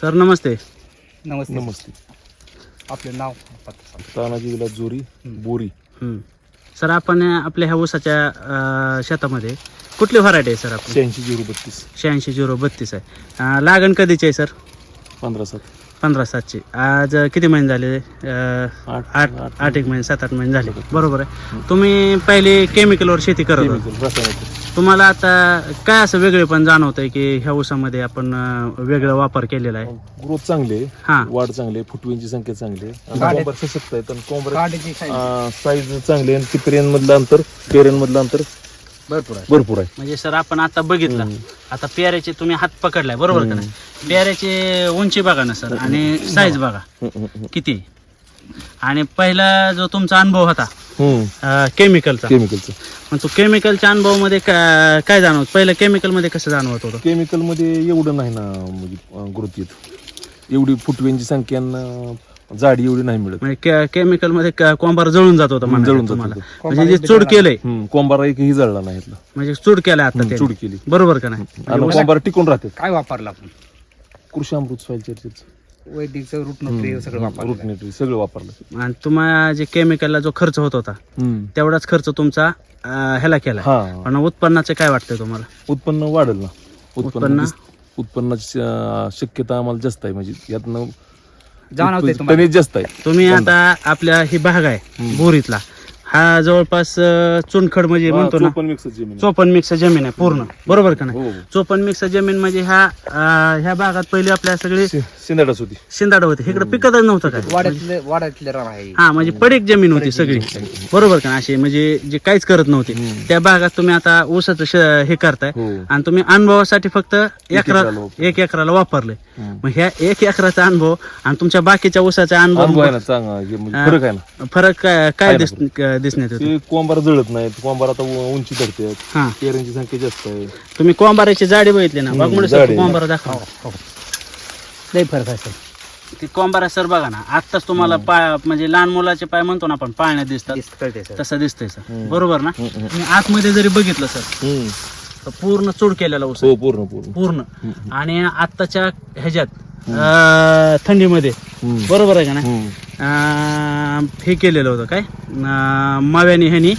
Sir नमस्ते. नमस्ते. नमस्ते. आपले नाव. तानाजी विलास जोरी बोरी. हं. सर आपण आपल्या ह्या ऊसाच्या अं, शेतामध्ये कुठली व्हरायटी आहे सर आपली? शहाऐंशी झिरो बत्तीस. शहाऐंशी झिरो बत्तीस आहे. अं, लागण कधीची आहे सर? पंधरा सात. पंधरा सातची आज किती महिने झाले? अं, आठ आठ आठ एक महिने सात आठ महिने झाले. बरोबर आहे. तुम्ही पहिले केमिकलवर शेती करत होता. केमिकल रासायनिक तुम्हाला आता काय असं वेगळे पण जाणवत आहे की ह्या ऊसामध्ये आपण अं, वेगळा वापर केलेला आहे? ग्रोथ चांगली आहे. हा. वाढ चांगली आहे. फुटवींची संख्या चांगली आहे. आणि सशक्त आहेत आणि साईज चांगली आहे. आणि किपरेन मधलं अंतर पेरेन मधलं अंतर भरपूर आहे. भरपूर आहे. म्हणजे सर आपण आता बघितलं. आता पेऱ्याचे तुम्ही हात पकडलाय बरोबर का नाही? पेऱ्याचे उंची बघा ना सर आणि साईज बघा. किती? आणि पहिला जो तुमचा अनुभव होता केमिकलचा केमिकलचं मग तो केमिकलच्या अनुभवामध्ये काय जाणवत? पहिलं केमिकलमध्ये कसं जाणवत होतं? केमिकलमध्ये एवढं नाही ना म्हणजे ग्रोथ येत. एवढी फुटव्यांची संख्या जाडी एवढी नाही मिळत. म्हणजे केमिकलमध्ये कोंबार जळून जात होतं म्हणायचं जळून जात तुम्हाला. होतं. म्हणजे जे चूड केलंय. हम्म, कोंबारा एकही जळला नाही इथला. म्हणजे चूड केलंय आता चूड केली. बरोबर का नाही? आणि कोंबारा टिकून राहतात. काय वापरलं आपण? कृषी अमृत सॉईल चर्चेच. वैदिकचं रूट नोकरी सगळं वापरलं. रूट नेटरी सगळं वापरलं. आणि तुम्हाला जे केमिकलला जो खर्च होत होता तेवढाच खर्च तुमचा अं, ह्याला केला हा. पण उत्पन्नाचं काय वाटतंय तुम्हाला? उत्पन्न वाढेल ना. उत्पन्न? उत्पन्नाची अं, शक्यता आम्हाला जास्त आहे. म्हणजे यातनं जाणवतंय तुम्हाला. कणीस जास्त आहे. तुम्ही आता आपल्या ही भाग आहे बोरीतला. हा जवळपास चुनखड म्हणजे म्हणतो ना पण मिक्स जमीन आहे. चोपन मिक्स जमीन आहे पूर्ण. बरोबर का नाही? हो हो. चोपन मिक्स जमीन म्हणजे ह्या अं, ह्या भागात पहिली आपल्या सगळी शिंदाडाच होती. शिंदाड होते. इकडे पिकतच नव्हतं काय? वाड्यातले वाड्यातले रान आहे. हा म्हणजे पडीक जमीन होती सगळी. बरोबर का अशी म्हणजे जे काहीच करत नव्हते. त्या भागात तुम्ही आता ऊसाचं श- हे करताय. हो. आणि तुम्ही अनुभवासाठी फक्त एकरा एकराला वापरलं. एक एकराला वापरले. मग ह्या एक एकराचा अनुभव आणि तुमच्या बाकीच्या ऊसाचा अनुभव आहे अनुभव ना चांगला. हे म्हणजे. फरक आहे ना? फरक काय काय दिस दिसण्यात येतो? ते कोंबार जळत नाहीत. कोंबार आता उ- उंची धरते. हा. पेरांची संख्या जास्त आहे. तुम्ही कोंबाराची जाडी बघितली ना? सर जाडी. कोंबारा दाखवा. लई फरक आहे. सर ती कोंबारा सर बघा ना. आत्ताच तुम्हाला पाय म्हणजे लहान मुलाचे पाय म्हणतो ना आपण पाळण्यात दिसतात. दिसतं, कळते सर तसं दिसतंय सर. हम्म. बरोबर ना? हम्म, हम्म. तुम्ही आतमध्ये जरी बघितलं सर हम्म. तर पूर्ण चूड केलेला ऊस आहे. हो पूर्ण पूर्ण. पूर्ण. आणि आत्ताच्या ह्याच्यात अं, थंडीमध्ये. हम्म. बरोबर आहे का नाही? हम्म. हे केलेलं होतं काय? माव्याने ह्यानी.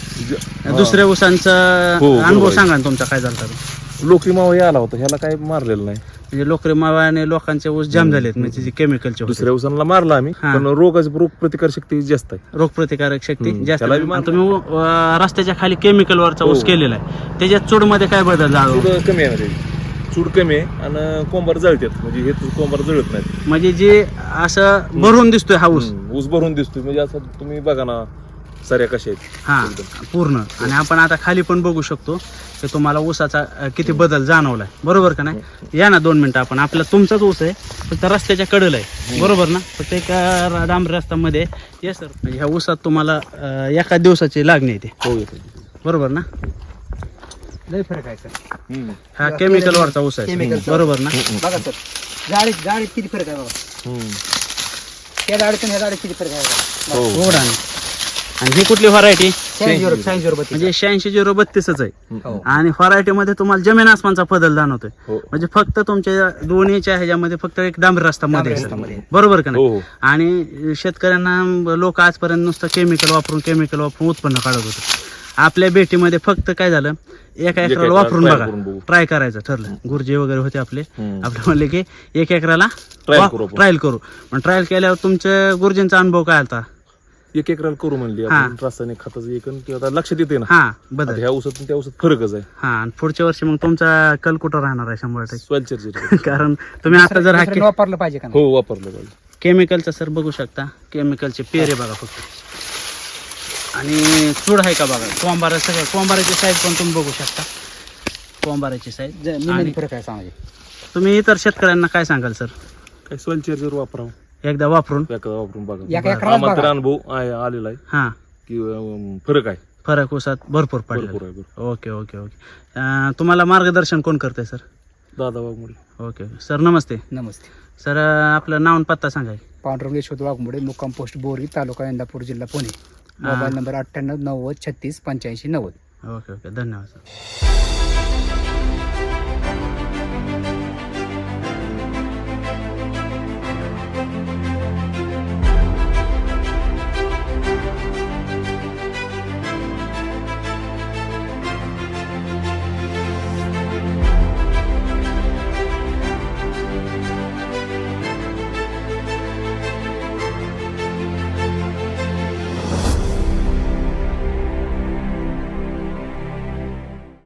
दुसऱ्या ऊसांचा हो, अनुभव. सांगा ना तुमचा काय झाला म्हणजे लोकरी मावा हे आला होता ह्याला काय मारलेलं नाही. लोकरी माव्याने लोकांचे ऊस जाम झालेत म्हणजे जे केमिकलचे होते. दुसऱ्या उसांना मारला आम्ही हा. पण रोगाची रोग प्रतिकार शक्ती जास्त आहे. रोगप्रतिकारक शक्ती हम्म, जास्त त्याला बी आणि मारलं. तुम्ही अं, रस्त्याच्या खाली केमिकल वरचा ऊस हो. केलेला आहे. त्याच्यात चूडमध्ये काय बदल चूड कमी आहे चूड कमी आहे आणि कोंबार जळतात. म्हणजे हे कोंबार जळत नाहीत. म्हणजे जे असं भरून दिसतोय हा ऊस. हम्म. ऊस भरून दिसतोय. म्हणजे असं तुम्ही बघा ना साऱ्या कशा आहेत. हा पूर्ण. आणि आपण आता खाली पण बघू शकतो की तुम्हाला ऊसाचा अं, किती बदल जाणवलाय. बरोबर का नाही? या ना दोन मिनिटं आपण. आपला तुमचाच ऊस आहे फक्त रस्त्याच्या कडेला आहे. बरोबर ना? फक्त एका डांबरी रस्त्यामध्ये. ये सर म्हणजे ह्या ऊसात तुम्हाला अं, एका दिवसाची लागणी येते. हो येते. बरोबर ना? लई फरक आहे सर. हा केमिकल वरचा ऊस आहे. Chemical चा. बरोबर ना? बघा सर जाडीत जाडीत किती फरक आहे बघा. त्या आणि ह्या जाडीत किती फरक आहे बघा. हो. आणि ही कुठली व्हरायटी शहाऐंशी शहाऐंशी. म्हणजे शहाऐंशी झिरो बत्तीसच आहे. हो. आणि व्हरायटी मध्ये तुम्हाला जमीन आसमानचा बदल जाणवतोय. हो. म्हणजे फक्त तुमच्या दोन्हीच्या ह्याच्यामध्ये फक्त एक डांबरी रस्ता मध्ये आहे, डांबरी सर. बरोबर का हो नाही? हो आणि शेतकऱ्यांना लोक आजपर्यंत नुसतं केमिकल वापरून केमिकल वापरून उत्पन्न काढत होते. आपल्या भेटीमध्ये फक्त काय झालं? एका एकराला वापरून try बघा. करून बघू. ट्राय करायचं ठरलं. गुरुजी वगैरे होते आपले. आपले म्हणले की एक एकराला Trial करू आपण. ट्रायल करू. पण ट्रायल केल्यावर तुमच्या गुरुजींचा अनुभव काय आलता? एक एकराला करू म्हणली. आपण. रासायनिक खताचं एक आणि ते आता लक्षात येते ना. हा आता बदल ह्या ऊसातून त्या ऊसात फरकच आहे. हा आणि पुढच्या वर्षी मग तुमचा कल कुठं राहणार आहे शंभर टक्के? कारण तुम्ही आता जर हा दुसऱ्याने वापरलं पाहिजे का नाही? हो वापरलं पाहिजे. केमिकलचा सर बघू शकता. केमिकलचे पेरे बघा फक्त. आणि चूड आहे का बघा? कोंबारा सगळं कोंबाराची साईज पण तुम्ही बघू शकता. कोंबाराची साईज फरक सांगायचे तुम्ही इतर शेतकऱ्यांना काय सांगाल सर? काय सॉईल चर्चर वापरावं. एकदा वापरून. एकदा वापरून बघा. एका एकरालाच आम्हाला तर बघा. अनुभव आहे आलेला आहे. हा. की अं, फरक आहे. फरक उसात भरपूर भरपूर पडला आहे भरपूर. Okay okay okay. अं, तुम्हाला मार्गदर्शन कोण करते sir? Dada Waghmode. Okay okay. Sir नमस्ते. नमस्ते. सर आपलं नाव आणि पत्ता सांगाय. पांढरंग यशवंत वाघमोडे मुक्काम पोस्ट बोरी तालुका इंदापूर जिल्हा पुणे. मोबाईल नंबर अठ्ठ्याण्णव नव्वद छत्तीस पंच्याऐंशी नव्वद. Okay okay. धन्यवाद सर.